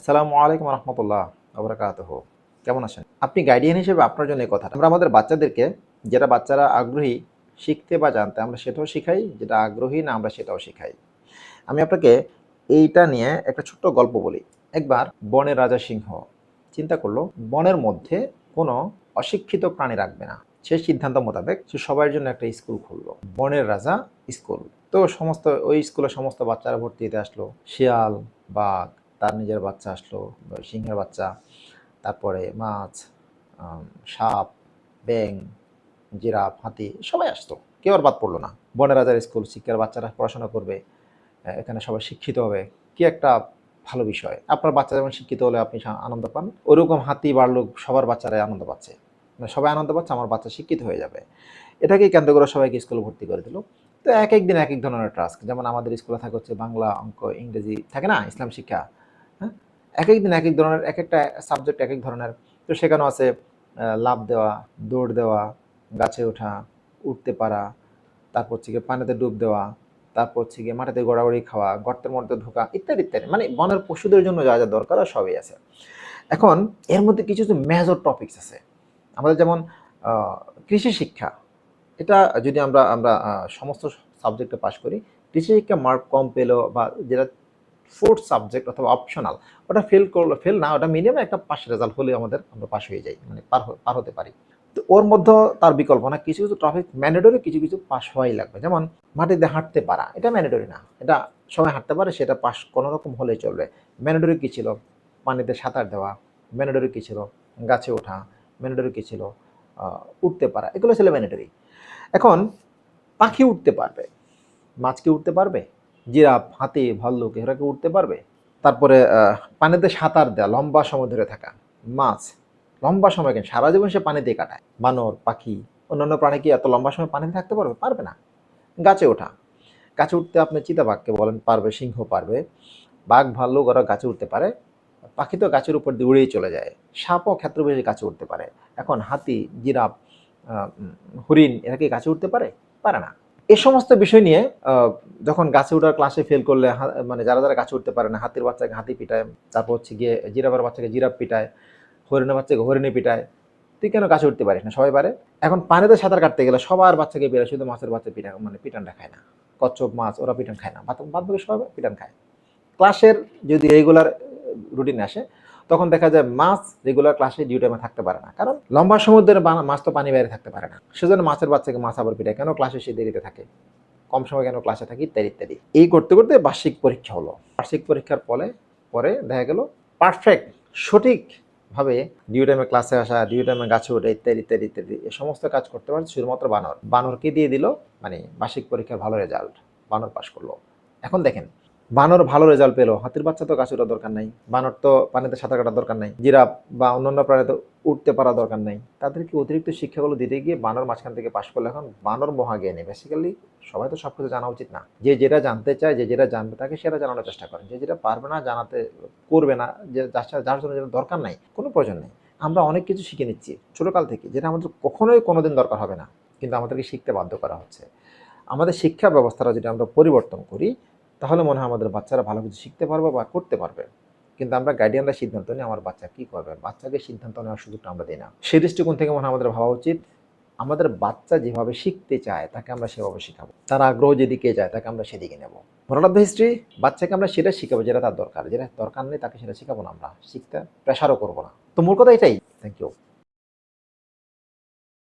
আসসালামু আলাইকুম রহমতুল্লাহ আবরাকাতহ কেমন আছেন? আপনি গাইডিয়ান হিসেবে আপনার জন্য এই কথাটা। আমরা আমাদের বাচ্চাদেরকে, যেটা বাচ্চারা আগ্রহী শিখতে বা জানতে, আমরা সেটাও শিখাই, যেটা আগ্রহী না, আমরা সেটাও শিখাই। আমি আপনাকে এইটা নিয়ে একটা ছোট্ট গল্প বলি। একবার বনের রাজা সিংহ চিন্তা করল, বনের মধ্যে কোনো অশিক্ষিত প্রাণী রাখবে না। সে সিদ্ধান্ত মোতাবেক সে সবার জন্য একটা স্কুল খুললো। বনের রাজা স্কুল। তো সমস্ত, ওই স্কুলে সমস্ত বাচ্চারা ভর্তি হতে আসলো। শিয়াল, বাঘ তার নিজের বাচ্চা আসলো, সিংহের বাচ্চা। তারপরে মাছ সাপ ব্যাং জিরাফ, হাতি, সবাই আসতো। কেউ আর বাদ পড়ল না। বনের রাজার স্কুল, শিক্ষার বাচ্চারা পড়াশোনা করবে এখানে সবাই শিক্ষিত হবে। কি একটা ভালো বিষয়। আপনার বাচ্চা যেমন শিক্ষিত হলে আপনি আনন্দ পান, ওরকম হাতি বাড়লো সবার বাচ্চারাই আনন্দ পাচ্ছে। মানে সবাই আনন্দ পাচ্ছে, আমার বাচ্চা শিক্ষিত হয়ে যাবে। এটাকে কেন্দ্র করে সবাইকে স্কুলে ভর্তি করে দিল। তো এক এক দিন এক এক ধরনের টাস্ক যেমন আমাদের স্কুলে থাকে হচ্ছে বাংলা অঙ্ক, ইংরেজি থাকে না, ইসলাম শিক্ষা। এক এক দিন এক এক ধরনের এক একটা সাবজেক্ট এক এক ধরনের। তো সেখানেও আছে লাফ দেওয়া, দৌড় দেওয়া, গাছে ওঠা, উঠতে পারা, তারপর হচ্ছে গিয়ে পানিতে ডুব দেওয়া, তারপর হচ্ছে গিয়ে মাটিতে গড়াগড়ি খাওয়া, গর্তের মধ্যে ঢোকা, ইত্যাদি ইত্যাদি। মানে বনের পশুদের জন্য যা যা দরকার সবই আছে। এখন এর মধ্যে কিছু কিছু মেজর টপিকস আছে। আমাদের যেমন কৃষি শিক্ষা। এটা যদি আমরা আমরা সমস্ত সাবজেক্টে পাশ করি, কৃষি শিক্ষা মার্ক কম পেল বা যেটা ফোর্থ সাবজেক্ট অথবা অপশনাল, ওটা ফেল করল, ফেল না, ওটা মিনিমাম একটা পাস রেজাল্ট হলে আমাদের আমরা পাস হয়ে যাই মানে পার পার হতে পারি। তো ওর মধ্যে তার বিকল্প না, কিছু কিছু ট্রাফিক ম্যান্ডেটরি কিছু কিছু পাস হওয়াই লাগবে। যেমন মাটিতে হাঁটতে পারা, এটা ম্যান্ডেটরি না, এটা সবাই হাঁটতে পারে, সেটা পাস কোনো রকম হলেই চলবে। ম্যান্ডেটরি কী ছিল? পানিতে সাঁতার দেওয়া, ম্যান্ডেটরি কী ছিল? গাছে ওঠা, ম্যান্ডেটরি কী ছিল? উঠতে পারা, এগুলো ছিল ম্যান্ডেটরি। এখন পাখি উঠতে পারবে, মাছ কি উঠতে পারবে? জিরাফ, হাতি, ভাল্লুক এরা কি উঠতে পারবে? তারপরে পানিতে সাঁতার দেওয়া লম্বা সময় ধরে থাকা, মাছ। লম্বা সময় কেন? সারা জীবন সে পানিতে কাটায়। বানর, পাখি, অন্যান্য প্রাণী কি এত লম্বা সময় পানিতে থাকতে পারবে? পারবে না। গাছে ওঠা। গাছে উঠতে আপনি চিতাবাঘকে বলেন, পারবে, সিংহ পারবে। বাঘ, ভাল্লুক ওরা গাছে উঠতে পারে। পাখি তো গাছের উপর দিয়ে উড়েই চলে যায়। সাপও ক্ষেত্র বেশি গাছে উঠতে পারে। এখন হাতি, জিরাফ হরিণ এরা কি গাছে উঠতে পারে? পারে না। এ সমস্ত বিষয় নিয়ে যখন গাছে ওঠার ক্লাসে ফেল করলে মানে যারা যারা গাছে উঠতে পারে না, হাতির বাচ্চাকে হাতি পিটায়, তারপর হচ্ছে গিয়ে জিরাফের বাচ্চাকে জিরাফ পিটায়, হরিণের বাচ্চাকে হরিণে পিটায়, তুই কেন গাছে উঠতে পারিস না? সবাই পারে। এখন পানিতে সাঁতার কাটতে গেলে সবার বাচ্চাকে বেরোয়, শুধু মাছের বাচ্চা পিটান মানে পিটানটা খায় না। কচ্ছপ মাছ, ওরা পিটান খায় না। বাদ বাদ সবাই পিটান খায়। ক্লাসের যদি রেগুলার রুটিন আসে তখন দেখা যায় মাছ রেগুলার ক্লাসে ডিউ টাইমে থাকতে পারে না। কারণ লম্বা সমুদ্রের মাছ তো পানি বাইরে থাকতে পারে না। সেজন্য মাছের বাচ্চাকে মাছ আবার পিটায়। কেন ক্লাসে সে দেরিতে থাকে? কম সময় কেন ক্লাসে থাকি? ইত্যাদি ইত্যাদি। এই করতে করতে বার্ষিক পরীক্ষা হলো। বার্ষিক পরীক্ষার পরে পরে দেখা গেল পারফেক্ট সঠিকভাবে ডিউ টাইমে ক্লাসে আসা ডিউ টাইমে গাছে ওঠা, ইত্যাদি ইত্যাদি ইত্যাদি। এই সমস্ত কাজ করতে পারে শুধুমাত্র বানর। বানরকে দিয়ে দিল মানে বার্ষিক পরীক্ষার ভালো রেজাল্ট বানর পাশ করল। এখন দেখেন বানর ভালো রেজাল্ট পেল। হাতির বাচ্চা তো গাছে ওঠার দরকার নাই। বানর তো পানিতে সাঁতার কাটার দরকার নাই। জিরাফ বা অন্যান্য প্রাণী তো উঠতে পারা দরকার নাই। তাদেরকে অতিরিক্ত শিক্ষাগুলো দিতে গিয়ে বানর মাঝখান থেকে পাশ করলে এখন বানর মহাজ্ঞানী। বেসিক্যালি সবাই তো সব কিছু জানা উচিত না। যে যেটা জানতে চায়, যে যেটা জানবে তাকে সেটা জানানোর চেষ্টা করেন। যে যেটা পারবে না, জানাতে করবে না, যে যার যার জন্য যেটা দরকার নাই, কোনো প্রয়োজন নেই। আমরা অনেক কিছু শিখে নিচ্ছি ছোটোকাল থেকে, যেটা আমাদের কখনোই কোনোদিন দরকার হবে না। কিন্তু আমাদেরকে শিখতে বাধ্য করা হচ্ছে। আমাদের শিক্ষা ব্যবস্থাটা যদি আমরা পরিবর্তন করি তাহলে মনে হয় আমাদের বাচ্চারা ভালো কিছু শিখতে পারবে বা করতে পারবে। কিন্তু আমরা গার্ডিয়ানরা সিদ্ধান্ত নিই আমার বাচ্চা কী করবে? বাচ্চাকে সিদ্ধান্ত নেওয়ার সুযোগটা আমরা দিই না। সেই দৃষ্টিকোণ থেকে মনে হয় আমাদের ভাবা উচিত, আমাদের বাচ্চা যেভাবে শিখতে চায়, তাকে আমরা সেভাবে শেখাবো। তার আগ্রহ যেদিকে যায়, তাকে আমরা সেদিকে নেব। মোরাল অফ দ্য হিস্ট্রি বাচ্চাকে আমরা সেটা শিখাবো যেটা তার দরকার। যেটা দরকার নেই, তাকে সেটা শেখাবো না আমরা। শিখতে প্রেশারও করব না। তো মূল কথা এটাই। Thank you